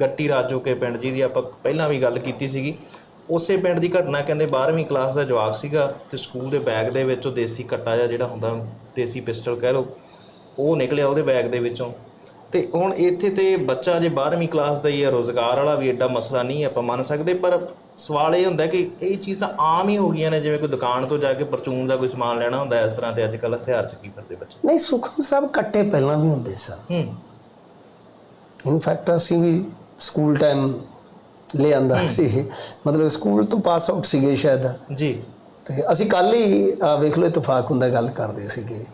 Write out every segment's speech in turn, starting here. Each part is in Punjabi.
ਗੱਟੀ ਰਾਜੋਕੇ ਪਿੰਡ ਜੀ ਦੀ ਆਪਾਂ ਪਹਿਲਾਂ ਵੀ ਗੱਲ ਕੀਤੀ ਸੀਗੀ। ਉਸੇ ਪਿੰਡ ਦੀ ਘਟਨਾ ਕਹਿੰਦੇ 12ਵੀਂ ਕਲਾਸ ਦਾ ਜਵਾਕ ਸੀਗਾ ਤੇ ਸਕੂਲ ਦੇ ਬੈਗ ਦੇ ਵਿੱਚੋਂ ਦੇਸੀ ਕੱਟਾ ਜਿਹਾ ਜਿਹੜਾ ਹੁੰਦਾ ਦੇਸੀ ਪਿਸਟਲ ਕਹਿ ਲਓ ਉਹ ਨਿਕਲਿਆ ਉਹਦੇ ਬੈਗ ਦੇ ਵਿੱਚੋਂ। ਤੇ ਹੁਣ ਇੱਥੇ ਤੇ ਬੱਚਾ ਜੇ 12ਵੀਂ ਕਲਾਸ ਦਾ ਹੀ ਹੈ ਰੋਜ਼ਗਾਰ ਵਾਲਾ ਵੀ ਐਡਾ ਮਸਲਾ ਨਹੀਂ ਆਪਾਂ ਮੰਨ ਸਕਦੇ ਪਰ ਸਵਾਲ ਇਹ ਹੁੰਦਾ ਕਿ ਇਹ ਚੀਜ਼ਾਂ ਆਮ ਹੀ ਹੋ ਗਈਆਂ ਨੇ ਜਿਵੇਂ ਕੋਈ ਦੁਕਾਨ ਤੋਂ ਜਾ ਕੇ ਪਰਚੂਨ ਦਾ ਕੋਈ ਸਮਾਨ ਲੈਣਾ ਹੁੰਦਾ ਇਸ ਤਰ੍ਹਾਂ ਤੇ ਅੱਜ ਕੱਲ੍ਹ ਹਥਿਆਰ ਚੱਕੀ ਫਿਰਦੇ ਬੱਚੇ। ਨਹੀਂ ਸੁਖਮ ਸਾਹਿਬ ਕੱਟੇ ਪਹਿਲਾਂ ਵੀ ਹੁੰਦੇ ਸਨ। ਹੂੰ। ਇਨਫੈਕਟ ਅਸੀਂ ਵੀ ਸਕੂਲ ਟਾਈਮ ਲੈ ਆਂਦਾ ਸੀ। ਮਤਲਬ ਸਕੂਲ ਤੋਂ ਪਾਸ ਆਊਟ ਸੀਗੇ ਸ਼ਾਇਦ। ਜੀ। ਤੇ ਅਸੀਂ ਕੱਲ ਹੀ ਵੇਖ ਲਓ ਇਤਫਾਕ ਹੁੰਦਾ ਗੱਲ ਕਰਦੇ ਸੀਗੇ।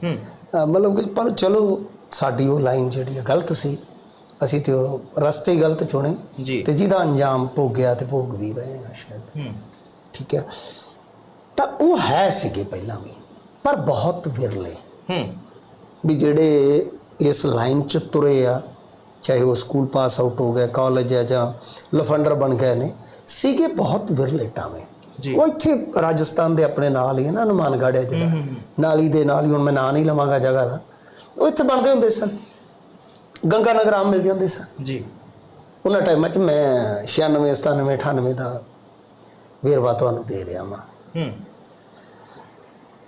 ਮਤਲਬ ਕਿ ਪਰ ਚਲੋ ਸਾਡੀ ਉਹ ਲਾਈਨ ਜਿਹੜੀ ਗਲਤ ਸੀ। ਅਸੀਂ ਤੇ ਉਹ ਰਸਤੇ ਹੀ ਗਲਤ ਚੁਣੇ। ਜੀ। ਤੇ ਜਿਹਦਾ ਅੰਜਾਮ ਭੋਗਿਆ ਤੇ ਭੋਗ ਵੀ ਰਹੇ ਆ ਸ਼ਾਇਦ। ਠੀਕ ਹੈ। ਤਾਂ ਉਹ ਹੈ ਸੀਗੇ ਪਹਿਲਾਂ ਵੀ ਪਰ ਬਹੁਤ ਵਿਰਲੇ। ਹੂੰ। ਵੀ ਜਿਹੜੇ ਇਸ ਲਾਈਨ ਚ ਤੁਰੇ ਆ ਚਾਹੇ ਉਹ ਸਕੂਲ ਪਾਸ ਆਊਟ ਹੋ ਗਏ ਕਾਲਜ ਆ ਜਾਂ ਲਫੰਡਰ ਬਣ ਗਏ ਨੇ ਸੀਗੇ ਬਹੁਤ ਵਿਰਲੇ ਟਾਵੇਂ। ਜੀ। ਉਹ ਇੱਥੇ ਰਾਜਸਥਾਨ ਦੇ ਆਪਣੇ ਨਾਲ ਹੀ ਹੈ ਨਾ ਹਨੂਮਾਨਗੜ੍ਹ ਹੈ ਜਿਹੜਾ। ਨਾਲੀ ਦੇ ਨਾਲ ਹੀ ਹੁਣ ਮੈਂ ਨਾਂ ਨਹੀਂ ਲਵਾਂਗਾ ਜਗ੍ਹਾ ਦਾ। ਉਹ ਇੱਥੇ ਬਣਦੇ ਹੁੰਦੇ ਸਨ। ਗੰਗਾ ਨਗਰ ਆਮ ਮਿਲ ਜਾਂਦੇ ਸਨ। ਜੀ। ਉਹਨਾਂ ਟਾਈਮਾਂ 'ਚ ਮੈਂ 96 97 98 ਦਾ ਵੇਰਵਾ ਤੁਹਾਨੂੰ ਦੇ ਰਿਹਾ ਹਾਂ ਹੂੰ।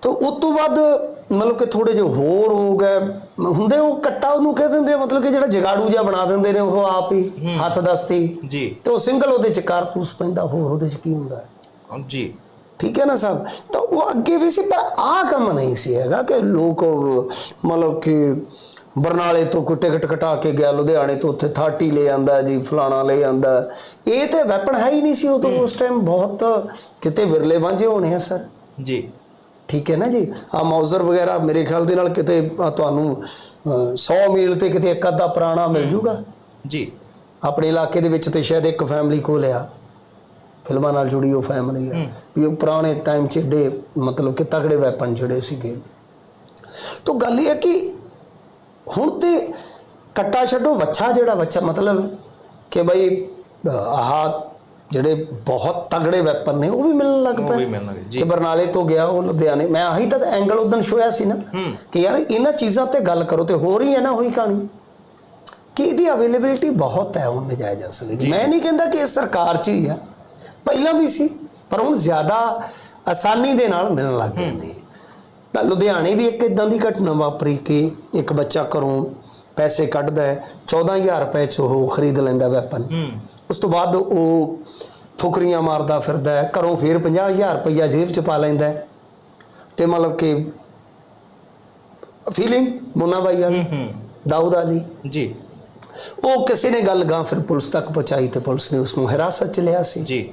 ਤਾਂ ਉਸ ਤੋਂ ਬਾਅਦ ਮਤਲਬ ਕਿ ਥੋੜੇ ਜਿਹਾ ਹੋਰ ਹੋ ਗਏ। ਹੁੰਦੇ ਉਹ ਕੱਟਾ ਉਹਨੂੰ ਕਹਿ ਦਿੰਦੇ ਆ ਮਤਲਬ ਕਿ ਜਿਹੜਾ ਜਗਾੜੂ ਜਿਹਾ ਬਣਾ ਦਿੰਦੇ ਨੇ ਉਹ ਆਪ ਹੀ ਹੱਥ ਦਸਤੀ। ਜੀ। ਤੇ ਉਹ ਸਿੰਗਲ ਉਹਦੇ ਚ ਕਾਰਤੂਸ ਪੈਂਦਾ ਹੋਰ ਉਹਦੇ ਚ ਕੀ ਹੁੰਦਾ? ਹੈ? ਜੀ। ਠੀਕ ਹੈ ਨਾ ਸਾਹਿਬ? ਤਾਂ ਉਹ ਅੱਗੇ ਵੀ ਸੀ ਪਰ ਆਹ ਕੰਮ ਨਹੀਂ ਸੀ ਹੈਗਾ ਕਿ ਲੋਕ ਮਤਲਬ ਕਿ ਬਰਨਾਲੇ ਤੋਂ ਕੋਈ ਟਿਕਟ ਕਟਾ ਕੇ ਗਿਆ ਲੁਧਿਆਣੇ ਤੋਂ ਉੱਥੇ 30 ਲੈ ਆਂਦਾ ਜੀ ਫਲਾਣਾ ਲੈ ਆਂਦਾ। ਇਹ ਤੇ ਵੈਪਨ ਹੈ ਹੀ ਨਹੀਂ ਸੀ ਉਦੋਂ ਉਸ ਟਾਈਮ ਬਹੁਤ ਕਿਤੇ ਵਿਰਲੇ ਵਾਂਝੇ ਹੋਣੇ ਆ ਸਰ। ਜੀ। ਠੀਕ ਹੈ ਨਾ ਜੀ? ਆ ਮੌਜ਼ਰ ਵਗੈਰਾ ਮੇਰੇ ਖਿਆਲ ਦੇ ਨਾਲ ਕਿਤੇ ਤੁਹਾਨੂੰ ਅਹ, 100 ਮੀਲ ਤੇ ਕਿਤੇ ਇੱਕ ਅੱਧਾ ਪੁਰਾਣਾ ਮਿਲ ਜੂਗਾ? ਜੀ। ਆਪਣੇ ਇਲਾਕੇ ਦੇ ਵਿੱਚ ਤੇ ਸ਼ਾਇਦ ਇੱਕ ਫੈਮਿਲੀ ਕੋਲ ਆ। ਫਿਲਮਾਂ ਨਾਲ ਜੁੜੀ ਉਹ ਫੈਮਿਲੀ ਆ। ਵੀ ਉਹ ਪੁਰਾਣੇ ਟਾਈਮ 'ਚ ਏਡੇ ਮਤਲਬ ਕਿ ਤਗੜੇ ਵੈਪਨ ਜਿਹੜੇ ਸੀਗੇ। ਤਾਂ ਗੱਲ ਇਹ ਹੈ ਕਿ ਹੁਣ ਤੇ ਕੱਟਾ ਛੱਡੋ ਵੱਛਾ ਜਿਹੜਾ ਵੱਛਾ ਮਤਲਬ ਕਿ ਬਈ ਆਹ ਜਿਹੜੇ ਬਹੁਤ ਤਗੜੇ ਵੈਪਨ ਨੇ ਉਹ ਵੀ ਮਿਲਣ ਲੱਗ ਉਹ ਪਏ। ਜੀ। ਕਿ ਬਰਨਾਲੇ ਤੋਂ ਗਿਆ ਉਹ ਲੁਧਿਆਣੇ। ਮੈਂ ਆਹੀ ਤਾਂ ਐਂਗਲ ਉਦੋਂ ਸ਼ੋਇਆ ਸੀ ਨਾ ਕਿ ਯਾਰ ਇਹਨਾਂ ਚੀਜ਼ਾਂ ਤੇ ਗੱਲ ਕਰੋ ਤੇ ਹੋ ਰਹੀ ਹੈ ਨਾ ਹੋਈ ਕਹਾਣੀ। ਕਿ ਇਹਦੀ ਅਵੇਲੇਬਿਲਿਟੀ ਬਹੁਤ ਹੈ ਹੁਣ ਨਜਾਇਜ਼ ਅਸਲੇ। ਦੀ ਮੈਂ ਨਹੀਂ ਕਹਿੰਦਾ ਕਿ ਇਹ ਸਰਕਾਰ 'ਚ ਹੀ ਆ ਪਹਿਲਾਂ ਵੀ ਸੀ ਪਰ ਹੁਣ ਜ਼ਿਆਦਾ ਆਸਾਨੀ ਦੇ ਨਾਲ ਮਿਲਣ ਲੱਗ ਗਏ ਨੇ। ਤਾਂ ਲੁਧਿਆਣੇ ਵੀ ਇੱਕ ਇਦਾਂ ਦੀ ਘਟਨਾ ਵਾਪਰੀ ਕਿ ਇੱਕ ਬੱਚਾ ਘਰੋਂ ਪੈਸੇ ਕੱਢਦਾ ਹੈ 14000 ਰੁਪਏ 'ਚ ਉਹ ਖਰੀਦ ਲੈਂਦਾ ਵੈਪਨ ਉਸ ਤੋਂ ਬਾਅਦ ਉਹ ਫੁਕਰੀਆਂ ਮਾਰਦਾ ਫਿਰਦਾ ਹੈ ਘਰੋਂ ਫੇਰ 50000 ਰੁਪਈਆ ਜੇਬ 'ਚ ਪਾ ਲੈਂਦਾ ਹੈ। ਤੇ ਮਤਲਬ ਕਿ ਫੀਲਿੰਗ ਮੁੰਨਾ ਬਾਈ ਵਾਲੀ ਹੂੰ ਦਾਊਦ ਅਲੀ ਜੀ। ਉਹ ਕਿਸੇ ਨੇ ਗੱਲ ਗਾਂ ਫਿਰ ਪੁਲਿਸ ਤੱਕ ਪਹੁੰਚਾਈ ਤੇ ਪੁਲਿਸ ਨੇ ਉਸ ਨੂੰ ਹਿਰਾਸਤ 'ਚ ਲਿਆ ਸੀ। ਜੀ।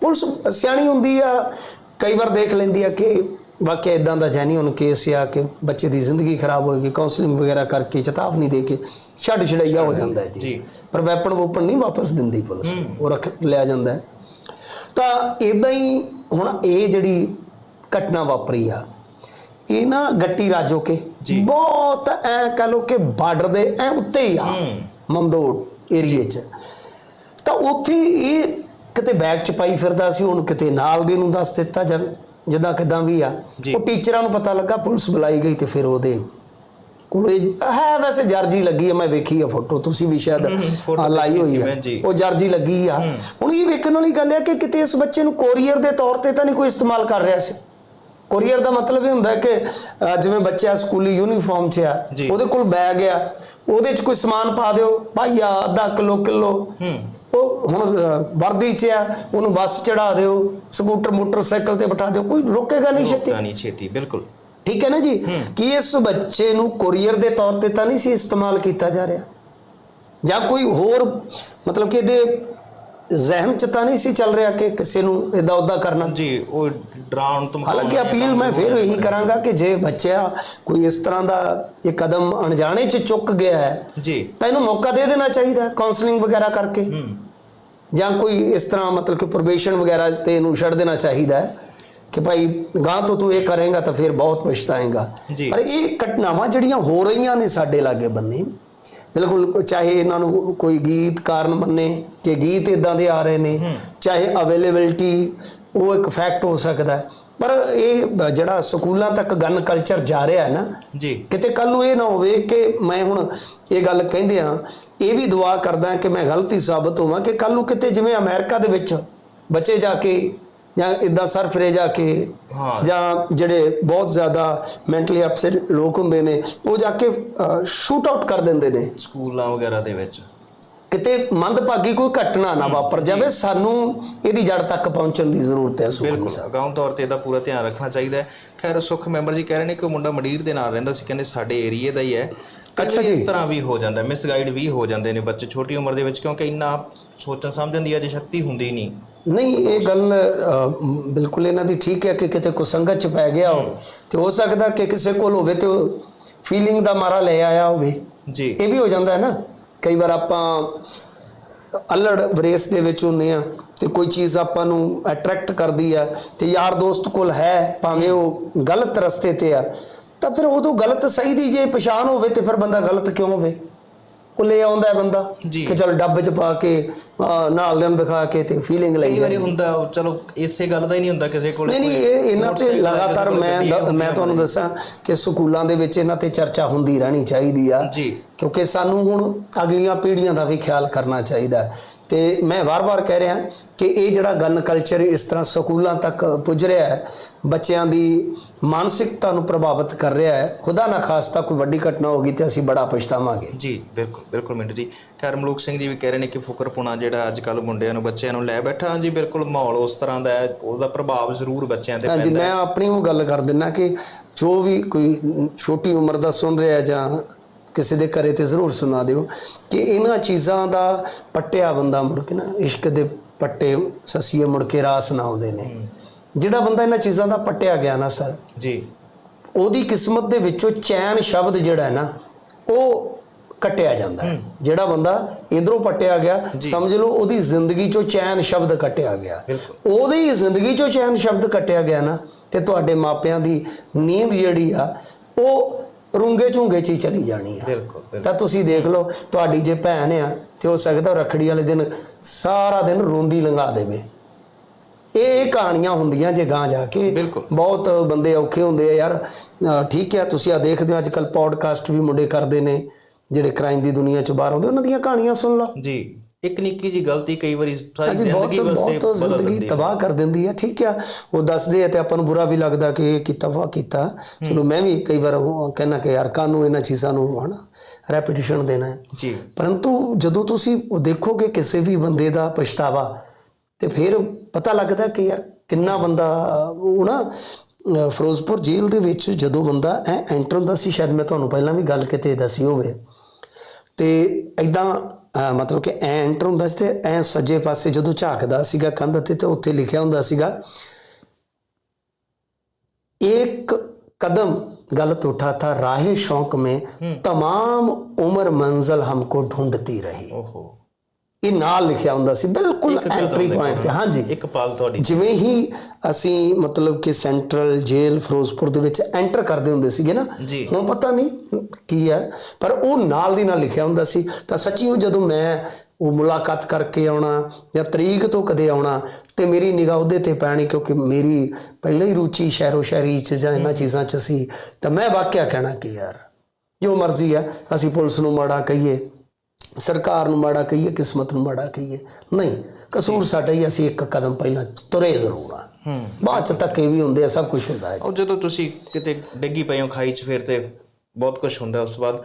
ਪੁਲਿਸ ਸਿਆਣੀ ਹੁੰਦੀ ਆ ਕਈ ਵਾਰ ਦੇਖ ਲੈਂਦੀ ਆ ਕਿ ਵਾਕਿਆ ਇਦਾਂ ਦਾ ਜੈਨੂਇਨ ਕੇਸ ਆ ਕਿ ਬੱਚੇ ਦੀ ਜ਼ਿੰਦਗੀ ਖਰਾਬ ਹੋਏਗੀ ਕਾਉਂਸਲਿੰਗ ਵਗੈਰਾ ਕਰਕੇ ਚੇਤਾਵਨੀ ਦੇ ਕੇ ਛੱਡ ਛੜਈਆ ਹੋ ਜਾਂਦਾ ਹੈ ਜੀ। ਪਰ ਵੈਪਨ ਵੂਪਨ ਨਹੀਂ ਵਾਪਸ ਦਿੰਦੀ ਪੁਲਿਸ ਉਹ ਰੱਖ ਲਿਆ ਜਾਂਦਾ ਹੈ। ਤਾਂ ਇਦਾਂ ਹੀ ਹੁਣ ਇਹ ਜਿਹੜੀ ਘਟਨਾ ਵਾਪਰੀ ਆ ਇਹ ਨਾ ਗੱਟੀ ਰਾਜੋ ਕੇ। ਬਹੁਤ ਐ ਕਹ ਲੋ ਕਿ ਬਾਰਡਰ ਦੇ ਐ ਉੱਤੇ ਹੀ ਆ ਮਮਦੋੜ ਏਰੀਏ 'ਚ। ਤਾਂ ਉੱਥੇ ਇਹ ਕਿਤੇ ਬੈਗ ਚ ਪਾਈ ਫਿਰਦਾ ਸੀ ਹੁਣ ਕਿਤੇ ਨਾਲ ਦੇ ਨੂੰ ਦੱਸ ਦਿੱਤਾ ਜਾਂ ਜਿੱਦਾਂ ਕਿਦਾਂ ਵੀ ਆ ਜੀ। ਉਹ ਟੀਚਰਾਂ ਨੂੰ ਪਤਾ ਲੱਗਾ ਪੁਲਿਸ ਬੁਲਾਈ ਗਈ ਤੇ ਫਿਰ ਉਹਦੇ ਕੋਲੇ ਹੈ ਵੈਸੇ ਜਰਜੀ ਲੱਗੀ ਆ ਮੈਂ ਵੇਖੀ ਆ ਫੋਟੋ ਤੁਸੀਂ ਵੀ ਸ਼ਾਇਦ ਆ, ਲਾਈ ਦੇਖੀ ਹੋਈ ਸੀ ਆ ਮੈਂ ਜੀ। ਉਹ ਜਰਜੀ ਲੱਗੀ ਆ ਹੁਣ ਇਹ ਵੇਖਣ ਵਾਲੀ ਗੱਲ ਹੈ ਕਿ ਕਿਤੇ ਇਸ ਬੱਚੇ ਨੂੰ ਕੋਰੀਅਰ ਦੇ ਤੌਰ ਤੇ ਤਾਂ ਨਹੀਂ ਕੋਈ ਇਸਤੇਮਾਲ ਕਰ ਰਿਹਾ ਸੀ ਕੋਰੀਅਰ ਦਾ ਮਤਲਬ ਇਹ ਹੁੰਦਾ ਕਿ ਜਿਵੇਂ ਬੱਚਾ ਸਕੂਲੀ ਯੂਨੀਫਾਰਮ 'ਚ ਆ। ਉਹਦੇ ਕੋਲ ਬੈਗ ਆ ਉਹਦੇ 'ਚ ਕੋਈ ਸਮਾਨ ਪਾ ਦਿਓ ਭਾਈਆ ਅੱਧਾ ਕਿਲੋ ਕਿਲੋ। ਉਹ ਹੁਣ ਵਰਦੀ 'ਚ ਆ ਉਹਨੂੰ ਬੱਸ ਚੜਾ ਦਿਓ ਸਕੂਟਰ ਮੋਟਰਸਾਈਕਲ ਤੇ ਬਿਠਾ ਦਿਓ ਕੋਈ ਰੋਕੇਗਾ ਨਹੀਂ ਛੇਤੀ। ਨਹੀਂ ਛੇਤੀ ਬਿਲਕੁਲ। ਠੀਕ ਹੈ ਨਾ ਜੀ? ਕਿ ਇਸ ਬੱਚੇ ਨੂੰ ਕੋਰੀਅਰ ਦੇ ਤੌਰ ਤੇ ਤਾਂ ਨਹੀਂ ਸੀ ਇਸਤੇਮਾਲ ਕੀਤਾ ਜਾ ਰਿਹਾ? ਜਾਂ ਕੋਈ ਹੋਰ ਮਤਲਬ ਕਿ ਇਹਦੇ ਜ਼ਿਹਨ 'ਚ ਤਾਂ ਨਹੀਂ ਸੀ ਚੱਲ ਰਿਹਾ ਕਿ ਕਿਸੇ ਨੂੰ ਇਦਾਂ ਉਦਾਂ ਕਰਨਾ? ਜੀ ਉਹ ਡਰਾਉਣ ਤੋਂ ਹਾਲਾਂਕਿ ਅਪੀਲ ਮੈਂ ਫਿਰ ਇਹੀ ਕਰਾਂਗਾ ਕਿ ਜੇ ਬੱਚਾ ਕੋਈ ਇਸ ਤਰ੍ਹਾਂ ਦਾ ਇਹ ਕਦਮ ਅਣਜਾਣੇ 'ਚ ਚੁੱਕ ਗਿਆ ਹੈ ਜੀ। ਤਾਂ ਇਹਨੂੰ ਮੌਕਾ ਦੇ ਦੇਣਾ ਚਾਹੀਦਾ ਕਾਉਂਸਲਿੰਗ ਵਗੈਰਾ ਕਰਕੇ। ਜਾਂ ਕੋਈ ਇਸ ਤਰ੍ਹਾਂ ਮਤਲਬ ਕਿ ਪ੍ਰੋਬੇਸ਼ਨ ਵਗੈਰਾ ਤੇ ਇਹਨੂੰ ਛੱਡ ਦੇਣਾ ਚਾਹੀਦਾ ਹੈ ਕਿ ਭਾਈ ਗਾਂ ਤੋਂ ਤੂੰ ਇਹ ਕਰੇਂਗਾ ਤਾਂ ਫਿਰ ਬਹੁਤ ਪਛਤਾਏਂਗਾ। ਪਰ ਇਹ ਘਟਨਾਵਾਂ ਜਿਹੜੀਆਂ ਹੋ ਰਹੀਆਂ ਨੇ ਸਾਡੇ ਲਾਗੇ ਬੰਨੇ ਬਿਲਕੁਲ ਚਾਹੇ ਇਹਨਾਂ ਨੂੰ ਕੋਈ ਗੀਤ ਕਾਰਨ ਮੰਨੇ ਕਿ ਗੀਤ ਇਦਾਂ ਦੇ ਆ ਰਹੇ ਨੇ ਚਾਹੇ ਅਵੇਲੇਬਿਲਟੀ ਉਹ ਇੱਕ ਫੈਕਟ ਹੋ ਸਕਦਾ ਪਰ ਇਹ ਜਿਹੜਾ ਸਕੂਲਾਂ ਤੱਕ ਗਨ ਕਲਚਰ ਜਾ ਰਿਹਾ ਹੈ ਨਾ ਜੀ। ਕਿਤੇ ਕੱਲ ਨੂੰ ਇਹ ਨਾ ਹੋਵੇ ਕਿ ਮੈਂ ਹੁਣ ਇਹ ਗੱਲ ਕਹਿੰਦੇ ਆ ਇਹ ਵੀ ਦੁਆ ਕਰਦਾ ਕਿ ਮੈਂ ਗਲਤੀ ਸਾਬਤ ਹੋਵਾਂ ਕਿ ਕੱਲ ਨੂੰ ਕਿਤੇ ਜਿਵੇਂ ਅਮਰੀਕਾ ਦੇ ਵਿੱਚ ਬੱਚੇ ਜਾ ਕੇ ਜਾਂ ਇਦਾਂ ਸਰ ਫਿਰੇ ਜਾ ਕੇ ਹਾਂ। ਜਾਂ ਜਿਹੜੇ ਬਹੁਤ ਜ਼ਿਆਦਾ ਮੈਂਟਲੀ ਅਪਸੈਟ ਲੋਕ ਹੁੰਦੇ ਨੇ ਉਹ ਜਾ ਕੇ ਸ਼ੂਟ ਆਊਟ ਕਰ ਦਿੰਦੇ ਨੇ। ਸਕੂਲਾਂ ਵਗੈਰਾ ਦੇ ਵਿੱਚ। ਕਿਤੇ ਮੰਦਭਾਗੀ ਕੋਈ ਘਟਨਾ ਨਾ ਵਾਪਰ ਜਾਵੇ ਸਾਨੂੰ ਇਹਦੀ ਜੜ ਤੱਕ ਪਹੁੰਚਣ ਦੀ ਜ਼ਰੂਰਤ ਹੈ ਸੁਖਨੀ ਬਿਲਕੁਲ। ਅਗਾਊਂ ਤੌਰ ਤੇ ਇਹਦਾ ਪੂਰਾ ਧਿਆਨ ਰੱਖਣਾ ਚਾਹੀਦਾ ਹੈ। ਖੈਰ ਸੁਖ ਮੈਂਬਰ ਜੀ ਕਹਿ ਰਹੇ ਨੇ ਕਿ ਉਹ ਮੁੰਡਾ ਮਡੀਰ ਦੇ ਨਾਲ ਰਹਿੰਦਾ ਸੀ ਕਹਿੰਦੇ ਸਾਡੇ ਏਰੀਏ ਦਾ ਹੀ ਹੈ। ਅੱਛਾ ਜੀ। ਇਸ ਤਰ੍ਹਾਂ ਵੀ ਹੋ ਜਾਂਦਾ ਮਿਸਗਾਈਡ ਵੀ ਹੋ ਜਾਂਦੇ ਨੇ ਬੱਚੇ ਛੋਟੀ ਉਮਰ ਦੇ ਵਿੱਚ ਕਿਉਂਕਿ ਇੰਨਾ ਸੋਚਣ ਸਮਝਣ ਦੀ ਅਜੇ ਸ਼ਕਤੀ ਹੁੰਦੀ ਨਹੀਂ। ਨਹੀਂ ਇਹ ਗੱਲ ਅ, ਮ, ਬਿਲਕੁਲ ਇਹਨਾਂ ਦੀ ਠੀਕ ਹੈ ਕਿ ਕਿਤੇ ਕੁਸੰਗਤ ਚ ਪੈ ਗਿਆ ਹੋ ਤੇ ਹੋ ਸਕਦਾ ਕਿ ਕਿਸੇ ਕੋਲ ਹੋਵੇ ਤੇ ਫੀਲਿੰਗ ਦਾ ਮਾਰਾ ਲੈ ਆਇਆ ਹੋਵੇ। ਜੀ। ਇਹ ਵੀ ਹੋ ਜਾਂਦਾ ਹੈ ਨਾ। ਕਈ ਵਾਰ ਆਪਾਂ ਅਲੜ ਵਰੇਸ ਦੇ ਵਿੱਚ ਹੁੰਨੇ ਆ ਤੇ ਕੋਈ ਚੀਜ਼ ਆਪਾਂ ਨੂੰ ਅਟਰੈਕਟ ਕਰਦੀ ਆ ਤੇ ਯਾਰ ਦੋਸਤ ਕੋਲ ਹੈ ਭਾਵੇਂ ਉਹ ਗਲਤ ਰਸਤੇ ਤੇ ਆ ਤਾਂ ਫਿਰ ਉਦੋਂ ਗਲਤ ਸਹੀ ਦੀ ਜੇ ਪਛਾਣ ਹੋਵੇ ਤੇ ਫਿਰ ਬੰਦਾ ਗਲਤ ਕਿਉਂ ਹੋਵੇ ਉਹ ਲੈ ਆਉਂਦਾ ਬੰਦਾ। ਕਿ ਚਲ ਡੱਬ 'ਚ ਪਾ ਕੇ ਨਾਲ ਦੇ ਨੂੰ ਦਿਖਾ ਕੇ ਤੇ ਫੀਲਿੰਗ ਲਈ ਕਈ ਵਾਰੀ। ਹੁੰਦਾ ਚਲੋ ਇਸੇ ਗੱਲ ਦਾ ਹੀ ਨਹੀਂ ਹੁੰਦਾ ਕਿਸੇ ਕੋਲ ਨਹੀਂ ਨਹੀਂ ਇਹ ਇਹਨਾਂ ਤੇ ਲਗਾਤਾਰ ਮੈਂ ਮੈਂ ਤੁਹਾਨੂੰ ਦੱਸਾਂ ਕਿ ਸਕੂਲਾਂ ਦੇ ਵਿੱਚ ਇਹਨਾਂ ਤੇ ਚਰਚਾ ਹੁੰਦੀ ਰਹਿਣੀ ਚਾਹੀਦੀ ਆ ਜੀ ਕਿਉਂਕਿ ਸਾਨੂੰ ਹੁਣ ਅਗਲੀਆਂ ਪੀੜ੍ਹੀਆਂ ਦਾ ਵੀ ਖਿਆਲ ਕਰਨਾ ਚਾਹੀਦਾ ਹੈ। ਤੇ ਮੈਂ ਵਾਰ-ਵਾਰ ਕਹਿ ਰਿਹਾ ਕਿ ਇਹ ਜਿਹੜਾ ਗਨ ਕਲਚਰ ਇਸ ਤਰ੍ਹਾਂ ਸਕੂਲਾਂ ਤੱਕ ਪੁੱਜ ਰਿਹਾ ਹੈ ਬੱਚਿਆਂ ਦੀ ਮਾਨਸਿਕਤਾ ਨੂੰ ਪ੍ਰਭਾਵਿਤ ਕਰ ਰਿਹਾ ਹੈ ਖੁਦਾ ਨਾ ਖਾਸਤਾ ਕੋਈ ਵੱਡੀ ਘਟਨਾ ਹੋਗੀ ਤੇ ਅਸੀਂ ਬੜਾ ਪਛਤਾਵਾਂਗੇ। ਜੀ ਬਿਲਕੁਲ ਬਿਲਕੁਲ ਮਿੰਟੂ ਜੀ। ਖੈਰ ਮਲੂਕ ਸਿੰਘ ਜੀ ਵੀ ਕਹਿ ਰਹੇ ਨੇ ਕਿ ਫੁਕਰਪੁਣਾ ਜਿਹੜਾ ਅੱਜ ਕੱਲ ਮੁੰਡਿਆਂ ਨੂੰ ਬੱਚਿਆਂ ਨੂੰ ਲੈ ਬੈਠਾ। ਜੀ ਬਿਲਕੁਲ ਮਾਹੌਲ ਉਸ ਤਰ੍ਹਾਂ ਦਾ ਹੈ ਉਹਦਾ ਪ੍ਰਭਾਵ ਜ਼ਰੂਰ ਬੱਚਿਆਂ ਤੇ ਹਾਂਜੀ ਪੈਂਦਾ ਮੈਂ ਆਪਣੀ ਉਹ ਗੱਲ ਕਰ ਦਿੰਨਾ ਕਿ ਜੋ ਵੀ ਕੋਈ ਛੋਟੀ ਉਮਰ ਦਾ ਸੁਣ ਰਿਹਾ ਜਾਂ ਕਿਸੇ ਦੇ ਘਰੇ ਤੇ ਜ਼ਰੂਰ ਸੁਣਾ ਦਿਓ ਕਿ ਇਹਨਾਂ ਚੀਜ਼ਾਂ ਦਾ ਪੱਟਿਆ ਬੰਦਾ ਮੁੜ ਕੇ ਨਾ ਇਸ਼ਕ ਦੇ ਪੱਟੇ ਸਸੀਏ ਮੁੜ ਕੇ ਰਾਸ ਨਾ ਆਉਂਦੇ ਨੇ। ਜਿਹੜਾ ਬੰਦਾ ਇਹਨਾਂ ਚੀਜ਼ਾਂ ਦਾ ਪੱਟਿਆ ਗਿਆ ਨਾ ਸਰ ਜੀ। ਉਹਦੀ ਕਿਸਮਤ ਦੇ ਵਿੱਚੋਂ ਚੈਨ ਸ਼ਬਦ ਜਿਹੜਾ ਹੈ ਨਾ ਉਹ ਕੱਟਿਆ ਜਾਂਦਾ ਹੈ। ਜਿਹੜਾ ਬੰਦਾ ਇਧਰੋਂ ਪੱਟਿਆ ਗਿਆ ਸਮਝ ਲਓ ਉਹਦੀ ਜ਼ਿੰਦਗੀ ਚੋਂ ਚੈਨ ਸ਼ਬਦ ਕੱਟਿਆ ਗਿਆ। ਉਹਦੀ ਜ਼ਿੰਦਗੀ ਚੋਂ ਚੈਨ ਸ਼ਬਦ ਕੱਟਿਆ ਗਿਆ ਨਾ ਤੇ ਤੁਹਾਡੇ ਮਾਪਿਆਂ ਦੀ ਨੀਂਦ ਜਿਹੜੀ ਆ ਉਹ ਰੁੰਗੇ ਝੁੰਗੇ ਚ ਹੀ ਚਲੀ ਜਾਣੀ ਆ। ਬਿਲਕੁਲ ਤਾਂ ਤੁਸੀਂ ਦੇਖ ਲਓ ਤੁਹਾਡੀ ਜੇ ਭੈਣ ਆ ਤੇ ਹੋ ਸਕਦਾ ਰੱਖੜੀ ਵਾਲੇ ਦਿਨ ਸਾਰਾ ਦਿਨ ਰੋਂਦੀ ਲੰਘਾ ਦੇਵੇ। ਇਹ ਇਹ ਕਹਾਣੀਆਂ ਹੁੰਦੀਆਂ ਜੇ ਗਾਂ ਜਾ ਕੇ। ਬਹੁਤ ਬੰਦੇ ਔਖੇ ਹੁੰਦੇ ਆ ਯਾਰ। ਠੀਕ ਹੈ ਤੁਸੀਂ ਆ ਦੇਖਦੇ ਹੋ ਅੱਜ ਕੱਲ ਪੋਡਕਾਸਟ ਵੀ ਮੁੰਡੇ ਕਰਦੇ ਨੇ ਜਿਹੜੇ ਕ੍ਰਾਈਮ ਦੀ ਦੁਨੀਆ ਚ ਬਾਹਰ ਆਉਂਦੇ ਉਹਨਾਂ ਦੀਆਂ ਕਹਾਣੀਆਂ ਸੁਣ ਲਓ। ਜੀ। ਇੱਕ ਨਿੱਕੀ ਜੀ ਗਲਤੀ ਕਈ ਵਾਰੀ ਸਾਰੀ ਜ਼ਿੰਦਗੀ ਵਾਸਤੇ ਬਹੁਤ ਬਦਲ ਜ਼ਿੰਦਗੀ ਦਿੰਦੀ ਹੈ। ਤਬਾਹ ਕਰ ਦਿੰਦੀ ਹੈ ਠੀਕ ਆ ਉਹ ਦੱਸਦੇ ਆ ਤੇ ਆਪਾਂ ਨੂੰ ਬੁਰਾ ਵੀ ਲੱਗਦਾ ਕਿ ਇਹ ਕੀਤਾ ਵਾ ਕੀਤਾ। ਚਲੋ ਮੈਂ ਵੀ ਕਈ ਵਾਰ ਉਹ ਕਹਿੰਦਾ ਕਿ ਯਾਰ ਕਾਨੂੰ ਇਹਨਾਂ ਚੀਜ਼ਾਂ ਨੂੰ ਹਨਾ ਰੈਪੀਟੀਸ਼ਨ ਦੇਣਾ ਹੈ। ਜੀ। ਪਰੰਤੂ ਜਦੋਂ ਤੁਸੀਂ ਉਹ ਦੇਖੋਗੇ ਕਿਸੇ ਵੀ ਬੰਦੇ ਦਾ ਪਛਤਾਵਾ ਤੇ ਫਿਰ ਪਤਾ ਲੱਗਦਾ ਕਿ ਯਾਰ ਕਿੰਨਾ ਬੰਦਾ ਉਹ ਨਾ ਫਿਰੋਜ਼ਪੁਰ ਜੇਲ੍ਹ ਦੇ ਵਿੱਚ ਜਦੋਂ ਬੰਦਾ ਐ ਐਂਟਰ ਹੁੰਦਾ ਸੀ ਸ਼ਾਇਦ ਮੈਂ ਤੁਹਾਨੂੰ ਪਹਿਲਾਂ ਵੀ ਗੱਲ ਕਿਤੇ ਦੱਸੀ ਹੋਵੇ। ਤੇ ਐਦਾਂ ਮਤਲਬ ਕਿ ਐ ਐਂਟਰ ਹੁੰਦਾ ਸੀ ਤੇ ਐ ਸੱਜੇ ਪਾਸੇ ਜਦੋਂ ਝਾਕਦਾ ਸੀਗਾ ਕੰਧ ਤੇ ਤੇ ਉੱਥੇ ਲਿਖਿਆ ਹੁੰਦਾ ਸੀਗਾ एक कदम गलत उठा था राह शौक में तमाम उम्र मंजिल हमको ढूंढती रही ਓਹੋ ਇਹ ਨਾਲ ਲਿਖਿਆ ਹੁੰਦਾ ਸੀ ਬਿਲਕੁਲ ਐਂਟਰੀ ਪੁਆਇੰਟ ਤੇ ਹਾਂਜੀ। ਇੱਕ ਪਲ ਤੁਹਾਡੀ। ਜਿਵੇਂ ਹੀ ਅਸੀਂ ਮਤਲਬ ਕਿ ਸੈਂਟਰਲ ਜੇਲ੍ਹ ਫਿਰੋਜ਼ਪੁਰ ਦੇ ਵਿੱਚ ਐਂਟਰ ਕਰਦੇ ਹੁੰਦੇ ਸੀਗੇ ਨਾ। ਹੁਣ ਪਤਾ ਨਹੀਂ ਕੀ ਹੈ ਪਰ ਉਹ ਨਾਲ ਦੀ ਨਾਲ ਲਿਖਿਆ ਹੁੰਦਾ ਸੀ। ਤਾਂ ਸੱਚੀ ਉਹ ਜਦੋਂ ਮੈਂ ਉਹ ਮੁਲਾਕਾਤ ਕਰਕੇ ਆਉਣਾ ਜਾਂ ਤਰੀਕ ਤੋਂ ਕਦੇ ਆਉਣਾ ਤੇ ਮੇਰੀ ਨਿਗਾਹ ਉਹਦੇ ਤੇ ਪੈਣੀ ਕਿਉਂਕਿ ਮੇਰੀ ਪਹਿਲਾਂ ਹੀ ਰੁਚੀ ਸ਼ਹਿਰੋ ਸ਼ਹਿਰੀ ਚ ਜਾਂ ਇਹਨਾਂ ਚੀਜ਼ਾਂ ਚ ਸੀ ਤਾਂ ਮੈਂ ਵਾਕਿਆ ਕਹਿਣਾ ਕਿ ਯਾਰ ਜੋ ਮਰਜ਼ੀ ਆ ਅਸੀਂ ਪੁਲਿਸ ਨੂੰ ਮਾੜਾ ਕਹੀਏ। ਸਰਕਾਰ ਨੂੰ ਮਾੜਾ ਕਹੀਏ ਕਿਸਮਤ ਨੂੰ ਮਾੜਾ ਕਹੀਏ। ਨਹੀਂ ਕਸੂਰ ਸਾਡਾ ਹੀ ਅਸੀਂ ਇੱਕ ਕਦਮ ਪਹਿਲਾਂ ਤੁਰੇ ਜ਼ਰੂਰ ਆ। ਬਾਅਦ ਚ ਧੱਕੇ ਵੀ ਹੁੰਦੇ ਆ ਸਭ ਕੁਝ ਹੁੰਦਾ ਹੈ ਉਹ ਜਦੋਂ ਤੁਸੀਂ ਕਿਤੇ ਡਿੱਗੀ ਪਏ ਹੋ ਖਾਈ 'ਚ ਫਿਰ ਤੇ ਬਹੁਤ ਕੁਝ ਹੁੰਦਾ ਉਸ ਬਾਅਦ